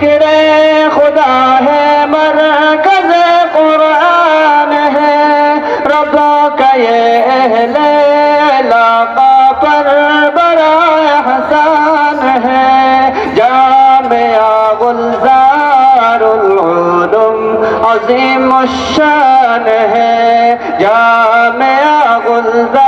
ذکر خدا ہے، مرکز قرآن ہے۔ رب کا یہ اہل علاقہ پر بڑا احسان ہے۔ جامعہ گلزار العلوم عظیم الشان ہے۔ جامعہ گلزار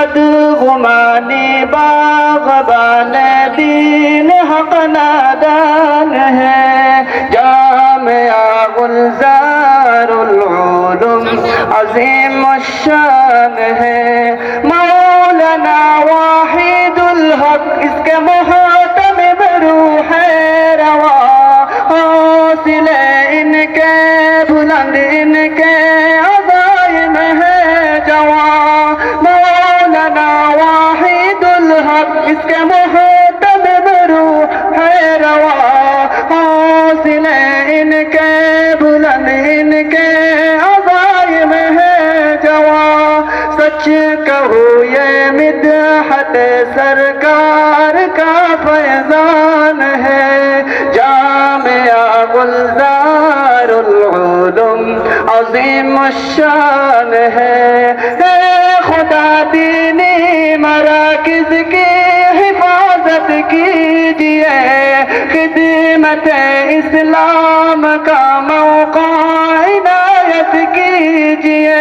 بدغمانی باغبان دین حق نادان ہے جامعہ گلزار العلوم عظیم الشان ہے مولانا واحد الحق اس کے محتم روح ہے روا حاصل ان کے بلند ان کے اس کے محتم روح ہے روا، حاصل ان کے، بلند ان کے عزائم ہے جوان سچ کہو، یہ مدحت سرکار کا فیضان ہے۔ جامعہ گلزار العلوم عظیم الشان ہے حفاظت کیجیے خدمت اسلام کا موقع عنایت کیجیے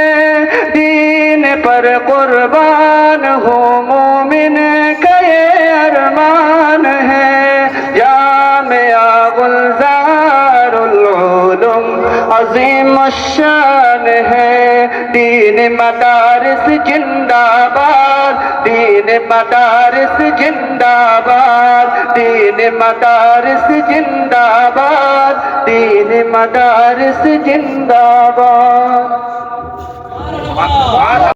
دین پر قربان ہو مومن کا یہ ارمان ہے۔ جامعہ گلزار العلوم عظیم الشان ہے۔ دین مدارس زندہ باد دین مدارس زندہ باد دین مدارس زندہ باد دین مدارس زندہ باد